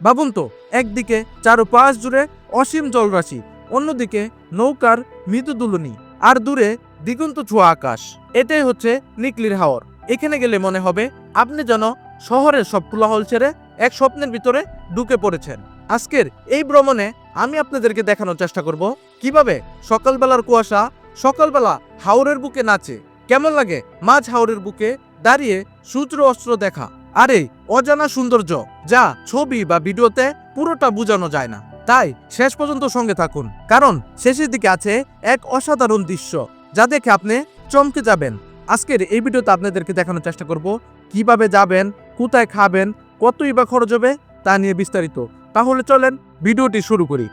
ভাবুন তো, একদিকে চারপাশ জুড়ে অসীম জলরাশি, অন্যদিকে নৌকার মৃদু দুলনি, আর দূরে দিগন্ত ছোঁয়া আকাশ। এটাই হচ্ছে নিকলির হাওর। এখানে গেলে মনে হবে আপনি যেন শহরের সব কোলাহল ছেড়ে এক স্বপ্নের ভিতরে ঢুকে পড়েছেন। আজকের এই ভ্রমণে আমি আপনাদেরকে দেখানোর চেষ্টা করব কীভাবে সকালবেলার কুয়াশা সকালবেলা হাওরের বুকে নাচে। কেমন লাগে মাঝ হাওরের বুকে দাঁড়িয়ে সূর্য অস্ত্র দেখা? আরে, অজানা সৌন্দর্য। যা ছবি বা ভিডিওতে পুরোটা বোঝানো যায় না। তাই শেষ পর্যন্ত সঙ্গে থাকুন। কারণ শেষের দিকে আছে এক অসাধারণ দৃশ্য, যা দেখে আপনি চমকে যাবেন। আজকের এই ভিডিওতে আপনাদেরকে দেখানোর চেষ্টা করব, কীভাবে যাবেন, কোথায় খাবেন, কতই বা খরচ হবে, তা নিয়ে বিস্তারিত। তাহলে চলেন ভিডিওটি শুরু করি।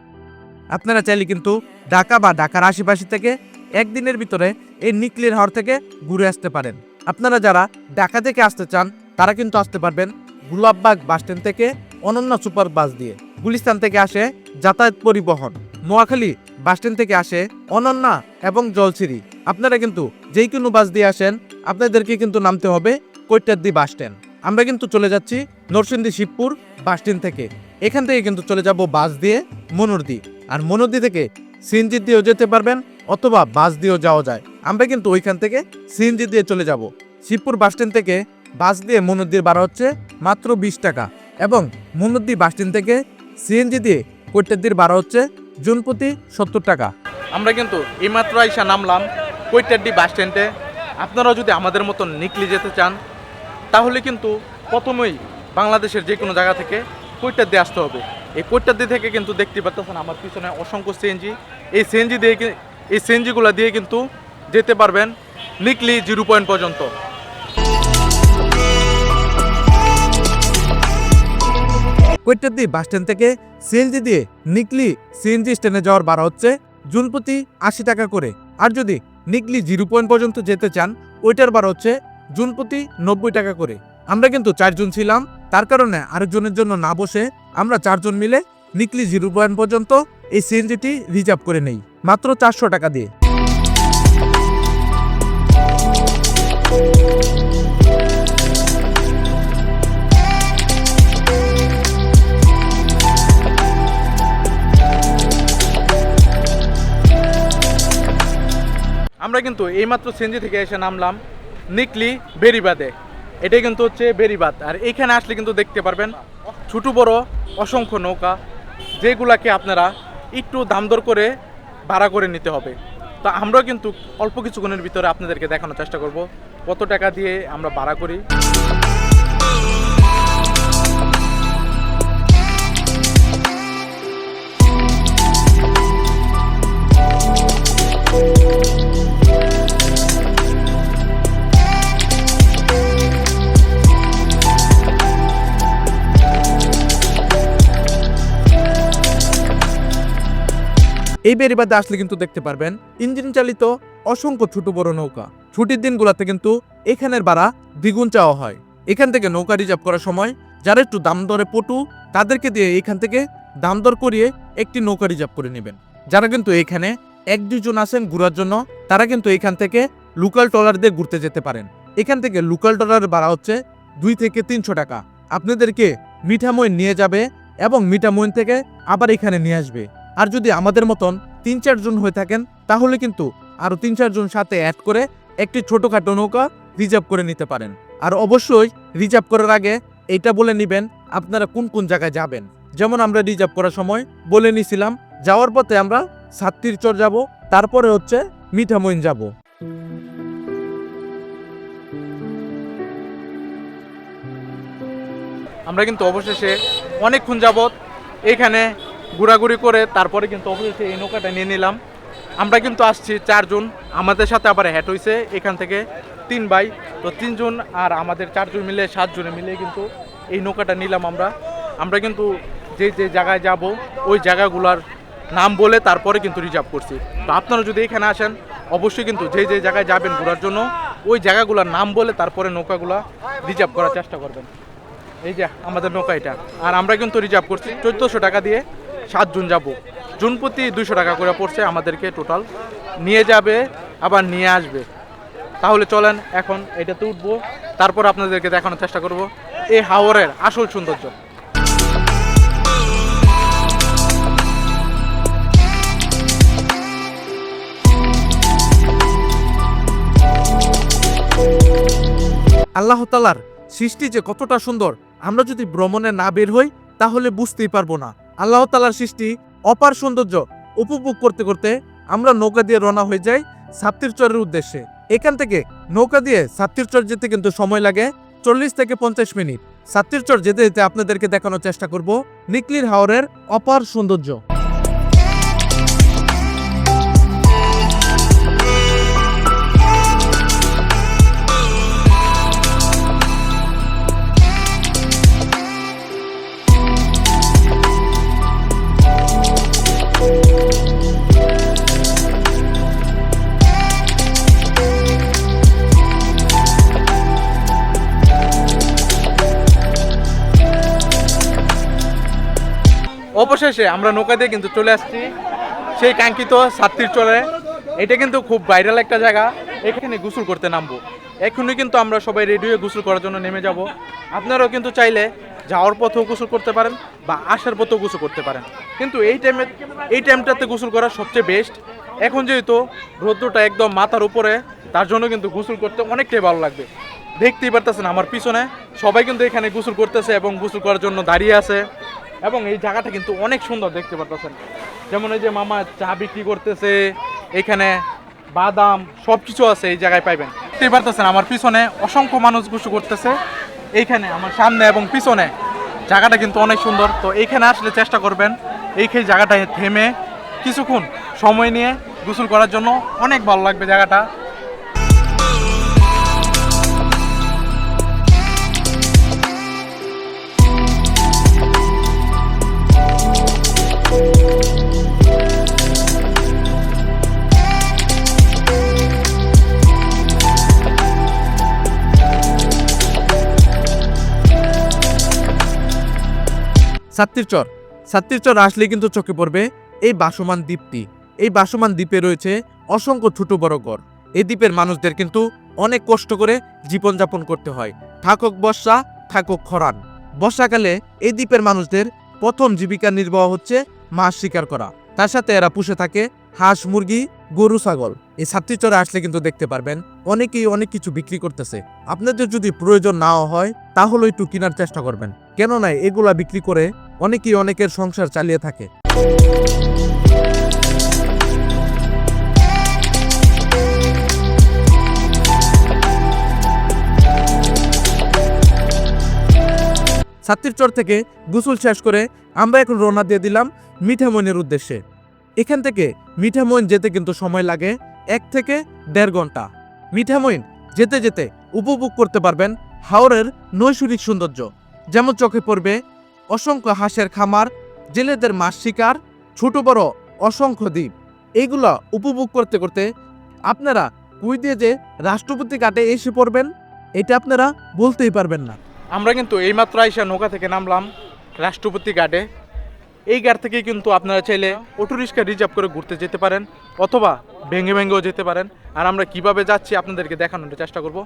আপনারা চাইলে কিন্তু ঢাকা বা ঢাকার আশেপাশে থেকে একদিনের ভিতরে এই নিকলির হাওর থেকে ঘুরে আসতে পারেন। আপনারা যারা ঢাকা থেকে আসতে চান তারা কিন্তু আসতে পারবেন গুলাববাগ বাসস্ট্যান্ড থেকে অনন্য সুপার বাস দিয়ে। গুলিস্তান থেকে আসে যাতায়াত পরিবহন। নোয়াখালী বাসস্ট্যান্ড থেকে আসে অনন্যা এবং জলছিরি আপনারা কিন্তু যেই কোনো বাস দিয়ে আসেন, আপনাদেরকে কিন্তু নামতে হবে কৈটাদ্দি বাস স্ট্যান্ড। আমরা কিন্তু চলে যাচ্ছি নরসিংদী শিবপুর বাস স্ট্যান্ড থেকে। এখান থেকে কিন্তু চলে যাব বাস দিয়ে মনুরদি। আর মনুরদি থেকে সিএনজি দিয়েও যেতে পারবেন অথবা বাস দিয়েও যাওয়া যায়। আমরা কিন্তু ওইখান থেকে সিএনজি দিয়ে চলে যাব। শিবপুর বাস স্ট্যান্ড থেকে বাস দিয়ে মনুদ্দির ভাড়া হচ্ছে মাত্র বিশ টাকা এবং মনুদ্দি বাস স্ট্যান্ড থেকে সিএনজি দিয়ে কৈটাদ্দির ভাড়া হচ্ছে জুন প্রতি সত্তর টাকা। আমরা কিন্তু এইমাত্র আইসা নামলাম কৈটাড্ডি বাস স্ট্যান্ডে। আপনারা যদি আমাদের মতন নিকলি যেতে চান, তাহলে কিন্তু প্রথমেই বাংলাদেশের যে কোনো জায়গা থেকে কৈটাড্ডি আসতে হবে। এই কৈটাড্ডি থেকে কিন্তু দেখতে পাচ্ছেন আমার পিছনে অসংখ্য সিএনজি এই সিএনজি দিয়ে এই সিএনজিগুলো দিয়ে কিন্তু যেতে পারবেন নিকলি জিরো পয়েন্ট পর্যন্ত। কৈটাদ্দি বাস স্ট্যান্ড থেকে সিএনজি দিয়ে নিকলি সিএনজি স্ট্যান্ডে যাওয়ার ভাড়া হচ্ছে জুন প্রতি আশি টাকা করে। আর যদি নিকলি জিরো পয়েন্ট পর্যন্ত যেতে চান, ওইটার ভাড়া হচ্ছে জুন প্রতি নব্বই টাকা করে। আমরা কিন্তু চারজন ছিলাম, তার কারণে আরেকজনের জন্য না বসে আমরা চারজন মিলে নিকলি জিরো পয়েন্ট পর্যন্ত এই সিএনজিটি রিজার্ভ করে নেই, মাত্র চারশো টাকা দিয়ে। আমরা কিন্তু এইমাত্র সেনজি থেকে এসে নামলাম নিকলি বেরিবাদে। এটাই কিন্তু হচ্ছে বেরিবাদ। আর এখানে আসলে কিন্তু দেখতে পারবেন ছোটো বড় অসংখ্য নৌকা, যেগুলাকে আপনারা একটু দাম দর করে ভাড়া করে নিতে হবে। তো আমরাও কিন্তু অল্প কিছুক্ষণের ভিতরে আপনাদেরকে দেখানোর চেষ্টা করব, কত টাকা দিয়ে আমরা ভাড়া করি। এই বেরিবাদে আসলে কিন্তু দেখতে পারবেন ইঞ্জিন চালিত অসংখ্য ছোট বড় নৌকা। ছুটির দিনগুলোতে কিন্তু এখানের ভাড়া দ্বিগুণ চাওয়া হয়। এখান থেকে নৌকা রিজার্ভ করার সময় যারা একটু দাম দরে পটু, তাদেরকে দিয়ে এখান থেকে দাম দর করিয়ে একটি নৌকা রিজার্ভ করে নেবেন। যারা কিন্তু এখানে এক দুজন আসেন ঘোরার জন্য, তারা কিন্তু এখান থেকে লোকাল ট্রলার দিয়ে ঘুরতে যেতে পারেন। এখান থেকে লোকাল ট্রলারের ভাড়া হচ্ছে দুই থেকে তিনশো টাকা। আপনাদেরকে মিঠামইন নিয়ে যাবে এবং মিঠামইন থেকে আবার এখানে নিয়ে আসবে। আর যদি আমাদের মতন তিন চারজন হয়ে থাকেন, তাহলে কিন্তু আরও তিন চারজন সাথে অ্যাড করে একটি ছোটখাটো নৌকা রিজার্ভ করে নিতে পারেন। আর অবশ্যই রিজার্ভ করার আগে এটা বলে নেবেন আপনারা কোন কোন জায়গায় যাবেন। যেমন আমরা রিজার্ভ করার সময় বলে নিছিলাম, যাওয়ার পথে আমরা সাতটির চর যাব, তারপরে হচ্ছে মিঠামইন যাব। আমরা কিন্তু অবশেষে অনেকক্ষণ যাবৎ এখানে ঘোরাঘুরি করে তারপরে কিন্তু অবশেষে এই নৌকাটা নিয়ে নিলাম। আমরা কিন্তু আসছি চারজন, আমাদের সাথে আবার হ্যাট হয়েছে এখান থেকে তিন ভাই। তো তিনজন আর আমাদের চারজন মিলে, সাতজনে মিলে কিন্তু এই নৌকাটা নিলাম আমরা। আমরা কিন্তু যে যে জায়গায় যাব, ওই জায়গাগুলোর নাম বলে তারপরে কিন্তু রিজার্ভ করছি। তো আপনারা যদি এখানে আসেন, অবশ্যই কিন্তু যে যে জায়গায় যাবেন ঘোরার জন্য, ওই জায়গাগুলোর নাম বলে তারপরে নৌকাগুলো রিজার্ভ করার চেষ্টা করবেন। এই যে আমাদের নৌকা এটা। আর আমরা কিন্তু রিজার্ভ করছি চোদ্দোশো টাকা দিয়ে। সাতজন যাব। জুন প্রতি দুশো টাকা করে পড়ছে আমাদেরকে টোটাল নিয়ে যাবে, আবার নিয়ে আসবে। তাহলে চলেন, এখন এটাতে উঠবো। তারপর আপনাদেরকে দেখানোর চেষ্টা করব। এই হাওরের আসল সৌন্দর্য। আল্লাহ তালার সৃষ্টি যে কতটা সুন্দর, আমরা যদি ভ্রমণে না বের হই, তাহলে বুঝতেই পারব না। আল্লাহ তালার সৃষ্টি, অপার সৌন্দর্য উপভোগ করতে করতে আমরা নৌকা দিয়ে রওনা হয়ে যাই সাপ্তির চরের উদ্দেশ্যে। এখান থেকে নৌকা দিয়ে সাপ্তির চর যেতে কিন্তু সময় লাগে চল্লিশ থেকে পঞ্চাশ মিনিট। সাপ্তির চর যেতে যেতে আপনাদেরকে দেখানোর চেষ্টা করব নিকলির হাওরের অপার সৌন্দর্য। অবশেষে আমরা নৌকা দিয়ে কিন্তু চলে আসছি। সেই কাঙ্ক্ষিত সাত্তির চলে এটা কিন্তু খুব ভাইরাল একটা জায়গা। এখানে গোসল করতে নামবো। এখনই কিন্তু আমরা সবাই রেডি হয়ে গোসল করার জন্য নেমে যাব। আপনারাও কিন্তু চাইলে যাওয়ার পথেও গোসল করতে পারেন বা আসার পথেও গোসল করতে পারেন। কিন্তু এই টাইমে এই টাইমটাতে গোসল করা সবচেয়ে বেস্ট এখন যেহেতু রৌদ্রটা একদম মাথার উপরে, তার জন্য কিন্তু গোসল করতে অনেকটাই ভালো লাগবে। দেখতেই পারতেছেন আমার পিছনে সবাই কিন্তু এখানে গোসল করতেছে এবং গোসল করার জন্য দাঁড়িয়ে আছে। এবং এই জায়গাটা কিন্তু অনেক সুন্দর দেখতে পারতেছেন। যেমন এই যে মামা চা বিক্রি করতেছে, এখানে বাদাম সব কিছু আছে এই জায়গায় পাইবেন। দেখতেই পারতেছেন আমার পিছনে অসংখ্য মানুষ গুসু করতেছে। এইখানে আমার সামনে এবং পিছনে জায়গাটা কিন্তু অনেক সুন্দর। তো এইখানে আসলে চেষ্টা করবেন এইখানে জায়গাটায় থেমে কিছুক্ষণ সময় নিয়ে গোসল করার জন্য অনেক ভালো লাগবে জায়গাটা। সাত্তির চর। সাত্তির চর আসলে কিন্তু চোখে পড়বে এই বাসমান দ্বীপটি। এই বাসমান দ্বীপে রয়েছে অসংখ্য ছোট বড় গড় এই দ্বীপের মানুষদের কিন্তু অনেক কষ্ট করে জীবনযাপন করতে হয়। থাকক বর্ষা, থাকক খরান বর্ষাকালে এই দ্বীপের মানুষদের প্রথম জীবিকা নির্বাহ হচ্ছে মাছ শিকার করা। তার সাথে এরা পুষে থাকে হাঁস, মুরগি, গরু, ছাগল। এই ছাত্রী চরে আসলে কিন্তু দেখতে পারবেন অনেকেই অনেক কিছু বিক্রি করতেছে। আপনাদের যদি প্রয়োজন নাও হয়, তাহলে একটু কেনার চেষ্টা করবেন। কেননা এগুলা বিক্রি করে অনেকেই অনেকের সংসার চালিয়ে থাকে। ছাত্রীর থেকে গোসল শেষ করে আমরা এখন রওনা দিয়ে দিলাম মিঠামইনের উদ্দেশ্যে। এখান থেকে মিঠামইন যেতে কিন্তু সময় লাগে এক থেকে দেড় ঘণ্টা। মিঠামইন যেতে যেতে উপভোগ করতে পারবেন হাওরের নৈসর্গিক সৌন্দর্য, যেমন চোখে পড়বে অসংখ্য হাঁসের খামার, জেলেদের মাছ শিকার, ছোট বড় অসংখ্য দ্বীপ। এইগুলা উপভোগ করতে করতে আপনারা কুই দিয়ে যে রাষ্ট্রপতি কাটে এসে পড়বেন, এটা আপনারা বলতেই পারবেন না। আমরা কিন্তু এইমাত্র আইসা নৌকা থেকে নামলাম রাষ্ট্রপতি গার্ডে এই ঘাট থেকে কিন্তু আপনারা চাইলে অটো রিক্সা রিজার্ভ করে ঘুরতে যেতে পারেন অথবা ভেঙে ভেঙেও যেতে পারেন। আর আমরা কীভাবে যাচ্ছি আপনাদেরকে দেখানোর চেষ্টা করব।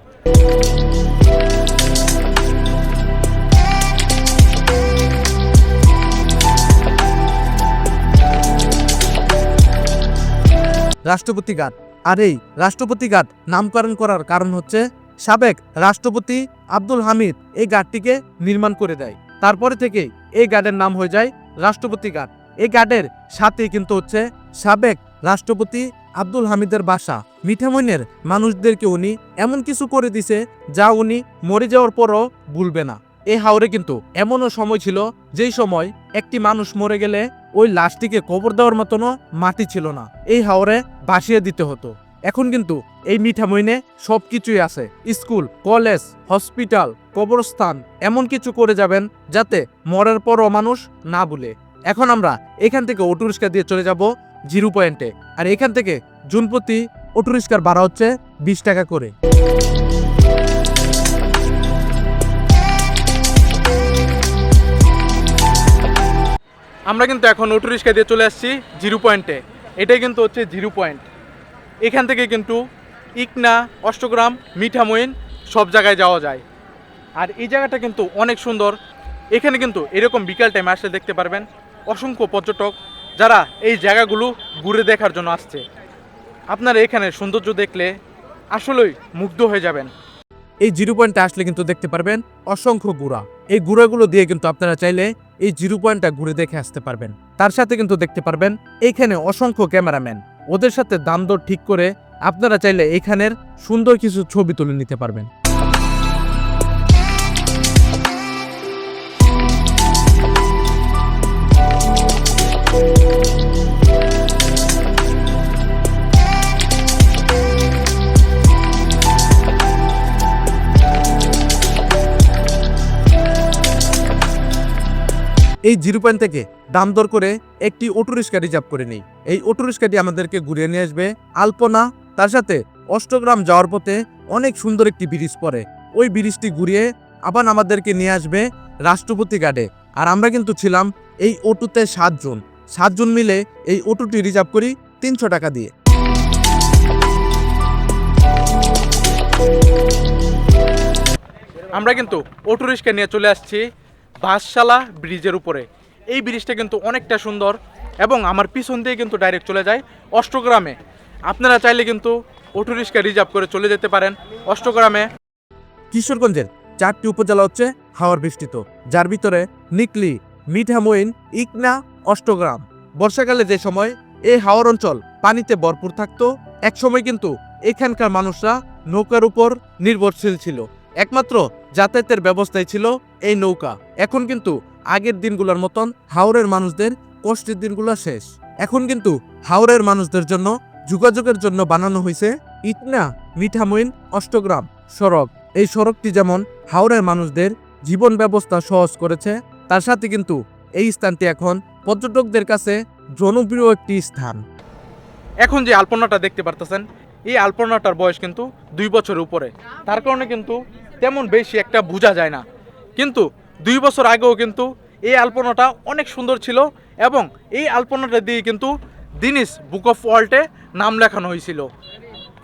রাষ্ট্রপতি ঘাট। আর এই রাষ্ট্রপতি ঘাট নামকরণ করার কারণ হচ্ছে সাবেক রাষ্ট্রপতি আব্দুল হামিদ এই ঘাটটিকে নির্মাণ করে দেয়। তারপরে থেকে এই ঘাটের নাম হয়ে যায় রাষ্ট্রপতি ঘাট এই ঘাটের সাথে কিন্তু হচ্ছে সাবেক রাষ্ট্রপতি আব্দুল হামিদের বাসা। মিঠামইনের মানুষদেরকে উনি এমন কিছু করে দিছে যা উনি মরে যাওয়ার পরও ভুলবে না। এই হাওরে কিন্তু এমনও সময় ছিল যেই সময় একটি মানুষ মরে গেলে ওই লাশটিকে কবর দেওয়ার মতনও মাটি ছিল না। এই হাওরে ভাসিয়ে দিতে হতো। এখন কিন্তু এই মিঠামইনে সব কিছুই আছে। স্কুল, কলেজ, হসপিটাল, কবরস্থান, এমন কিছু করে যাবেন যাতে মরার পরও মানুষ না ভুলে। এখন আমরা এখান থেকে অটো রিক্সা দিয়ে চলে যাব জিরো পয়েন্টে। আর এখান থেকে জুন প্রতি অটো রিক্সার ভাড়া হচ্ছে বিশ টাকা করে। আমরা কিন্তু এখন অটো রিক্সা দিয়ে চলে আসছি জিরো পয়েন্টে। এটাই কিন্তু হচ্ছে জিরো পয়েন্ট। এখান থেকে কিন্তু ইকনা, অষ্টগ্রাম, মিঠামইন সব জায়গায় যাওয়া যায়। আর এই জায়গাটা কিন্তু অনেক সুন্দর। এখানে কিন্তু এরকম বিকাল টাইমে আসলে দেখতে পারবেন অসংখ্য পর্যটক যারা এই জায়গাগুলো ঘুরে দেখার জন্য আসছে। আপনারা এখানে সৌন্দর্য দেখলে আসলেই মুগ্ধ হয়ে যাবেন। এই জিরো পয়েন্টে আসলে কিন্তু দেখতে পারবেন অসংখ্য গুড়া। এই গুড়াগুলো দিয়ে কিন্তু আপনারা চাইলে এই জিরো পয়েন্টটা ঘুরে দেখে আসতে পারবেন। তার সাথে কিন্তু দেখতে পারবেন এইখানে অসংখ্য ক্যামেরাম্যান। ওদের সাথে দাম দর ঠিক করে আপনারা চাইলে এখানের সুন্দর কিছু ছবি তুলে নিতে পারবেন। এই জিরো পয়েন্ট থেকে দাম দর করে একটি অটো রিক্সা রিজার্ভ করে নিই। এই অটো রিক্সাটি আমাদেরকে ঘুরিয়ে নিয়ে আসবে আলপনা। তার সাথে অষ্টগ্রাম যাওয়ার পথে অনেক সুন্দর একটি ব্রিজ পড়ে। ওই ব্রিজটি ঘুরিয়ে আবার আমাদেরকে নিয়ে আসবে রাষ্ট্রপতি গার্ডে আর আমরা কিন্তু ছিলাম এই অটোতে সাতজন সাতজন মিলে এই অটোটি রিজার্ভ করি তিনশো টাকা দিয়ে। আমরা কিন্তু অটো রিক্সা নিয়ে চলে আসছি। বাঁশশালা ব্রিজের উপরে। এই ব্রিজটা কিন্তু অনেকটা সুন্দর এবং আমার পিছন দিয়ে কিন্তু ডাইরেক্ট চলে যায় অষ্টগ্রামে। আপনারা চাইলে কিন্তু অটো রিক্সা রিজার্ভ করে চলে যেতে পারেন অষ্টগ্রামে। কিশোরগঞ্জের চারটি উপজেলা হচ্ছে হাওয়ার বৃষ্টিত। যার ভিতরে নিকলি, মিঠামইন, ইকনা, অষ্টগ্রাম। বর্ষাকালে যে সময় এই হাওর অঞ্চল পানিতে ভরপুর থাকতো একসময় কিন্তু এখানকার মানুষরা নৌকার উপর নির্ভরশীল ছিল। একমাত্র যাতায়াতের ব্যবস্থাই ছিল এই নৌকা। এখন কিন্তু আগের দিনগুলোর মতন হাওরের মানুষদের কষ্টের দিনগুলো শেষ। এখন কিন্তু হাওরের মানুষদের জন্য যোগাযোগের জন্য বানানো হয়েছে ইটনা মিঠামইন অষ্টগ্রাম সড়ক। এই সড়কটি যেমন হাওড়ের মানুষদের জীবন ব্যবস্থা সহজ করেছে, তার সাথে কিন্তু এই স্থানটি এখন পর্যটকদের কাছে জনপ্রিয় একটি স্থান। এখন যে আলপনাটা দেখতে পারতেছেন, এই আলপনাটার বয়স কিন্তু দুই বছরের উপরে। তার কারণে কিন্তু তেমন বেশি একটা বোঝা যায় না। কিন্তু দুই বছর আগেও কিন্তু এই আলপনাটা অনেক সুন্দর ছিল এবং এই আলপনাটা দিয়ে কিন্তু দিনিস বুক অফ ওয়ার্ল্ডে নাম লেখানো হয়েছিল।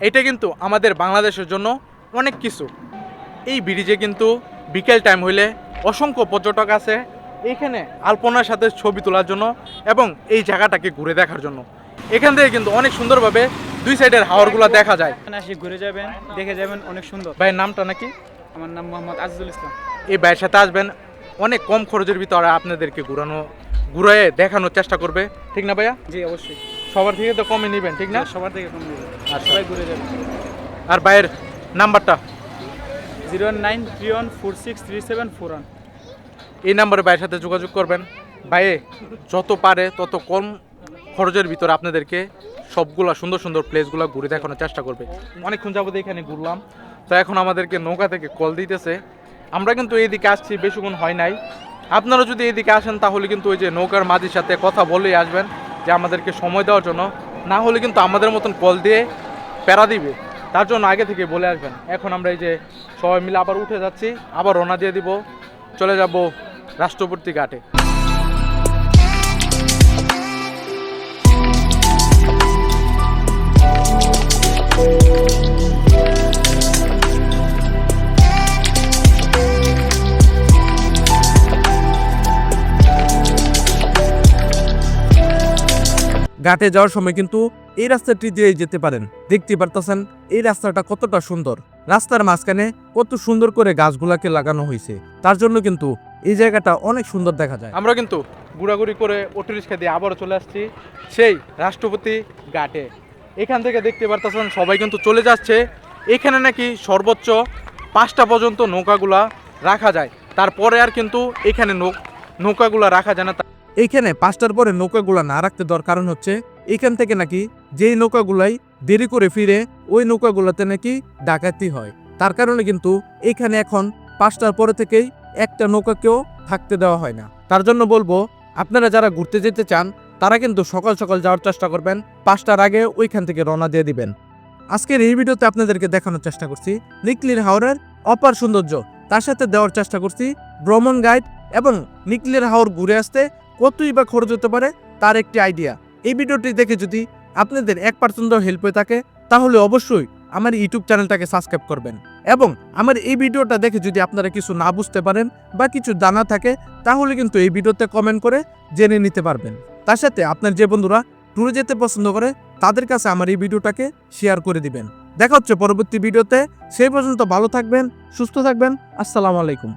এটা কিন্তু আমাদের বাংলাদেশের জন্য অনেক কিছু। এই ব্রিজে কিন্তু বিকেল টাইম হইলে অসংখ্য পর্যটক আছে এইখানে আলপনার সাথে ছবি তোলার জন্য এবং এই জায়গাটাকে ঘুরে দেখার জন্য। এখান থেকে কিন্তু অনেক সুন্দরভাবে দুই সাইডের হাওয়ারগুলো দেখা যায়। এখানে আসি ঘুরে যাবেন দেখে যাবেন অনেক সুন্দর। ভাইয়ের নামটা নাকি? আমার নাম মোহাম্মদ আজিজুল ইসলাম। এই ভাইয়ের সাথে আসবেন অনেক কম খরচের ভিতরে আপনাদেরকে ঘুরানো ঘুরে দেখানোর চেষ্টা করবে। ঠিক না ভাইয়া? জি অবশ্যই। সবার থেকে তো কমে নেবেন ঠিক না? সবার থেকে কম নেবেন। আর সবাই ঘুরে যাবেন। আর ভাইয়ের নাম্বারটা? Zero nine three one four six three seven four one. এই নাম্বারে ভাইয়ের সাথে যোগাযোগ করবেন। ভাইয়ে যত পারে তত কম খরচের ভিতরে আপনাদেরকে সবগুলা সুন্দর সুন্দর প্লেসগুলো ঘুরে দেখানোর চেষ্টা করবে। অনেকক্ষণ যাবত এখানে ঘুরলাম। তো এখন আমাদেরকে নৌকা থেকে কল দিতেছে। আমরা কিন্তু এইদিকে আসছি, বেশিক্ষণ হয় নাই। আপনারা যদি এইদিকে আসেন, তাহলে কিন্তু ওই যে নৌকার মাঝির সাথে কথা বলেই আসবেন যে আমাদেরকে সময় দেওয়ার জন্য। না হলে কিন্তু আমাদের মতন কল দিয়ে প্যারা দিবে। তার জন্য আগে থেকে বলে আসবেন। এখন আমরা এই যে সবাই মিলে আবার উঠে যাচ্ছি, আবার রওনা দিয়ে দিব। চলে যাব রাষ্ট্রপতি ঘাটে। ঘাটে যাওয়ার সময় কিন্তু এই রাস্তাটি দিয়ে যেতে পারেন। দেখতে পারতেছেন এই রাস্তাটা কতটা সুন্দর। রাস্তার মাঝখানে কত সুন্দর করে গাছগুলাকে লাগানো হয়েছে। তার জন্য কিন্তু এই জায়গাটা অনেক সুন্দর দেখা যায়। আমরা কিন্তু ঘোরাঘুরি করে অটো রিক্সা দিয়ে আবারও চলে আসছি সেই রাষ্ট্রপতি ঘাটে। এখান থেকে দেখতে পারতেছেন সবাই কিন্তু চলে যাচ্ছে। এখানে নাকি সর্বোচ্চ পাঁচটা পর্যন্ত নৌকাগুলা রাখা যায়। তারপরে আর কিন্তু এখানে নৌকাগুলা রাখা যায় না। এইখানে পাঁচটার পরে নৌকাগুলো না রাখতে দেওয়ার কারণ হচ্ছে এখান থেকে নাকি যেই নৌকাগুলাই দেরি করে ফিরে, ওই নৌকাগুলোতে নাকি ডাকাতি হয়। তার কারণে কিন্তু এখানে এখন পাঁচটার পরে থেকেই একটা নৌকাকেও থাকতে দেওয়া হয় না। তার জন্য বলব, আপনারা যারা ঘুরতে যেতে চান, তারা কিন্তু সকাল সকাল যাওয়ার চেষ্টা করবেন, পাঁচটার আগে ওইখান থেকে রওনা দিয়ে দিবেন। আজকের এই ভিডিওতে আপনাদেরকে দেখানোর চেষ্টা করছি, নিকলির হাওরের অপার সৌন্দর্য। তার সাথে দেওয়ার চেষ্টা করছি, ভ্রমণ গাইড এবং নিকলির হাওর ঘুরে আসতে কতই বা খরচ হতে পারে, তার একটি আইডিয়া এই ভিডিওটি দেখে যদি আপনাদের এক পার্সেন্ট হেল্প হয়ে থাকে, তাহলে অবশ্যই আমার ইউটিউব চ্যানেলটাকে সাবস্ক্রাইব করবেন। এবং আমার এই ভিডিওটা দেখে যদি আপনারা কিছু না বুঝতে পারেন বা কিছু জানা থাকে, তাহলে কিন্তু এই ভিডিওতে কমেন্ট করে জেনে নিতে পারবেন। তার সাথে আপনার যে বন্ধুরা ট্যুরে যেতে পছন্দ করে, তাদের কাছে আমার এই ভিডিওটাকে শেয়ার করে দিবেন। দেখা হচ্ছে পরবর্তী ভিডিওতে। সেই পর্যন্ত ভালো থাকবেন, সুস্থ থাকবেন। আসসালামু আলাইকুম।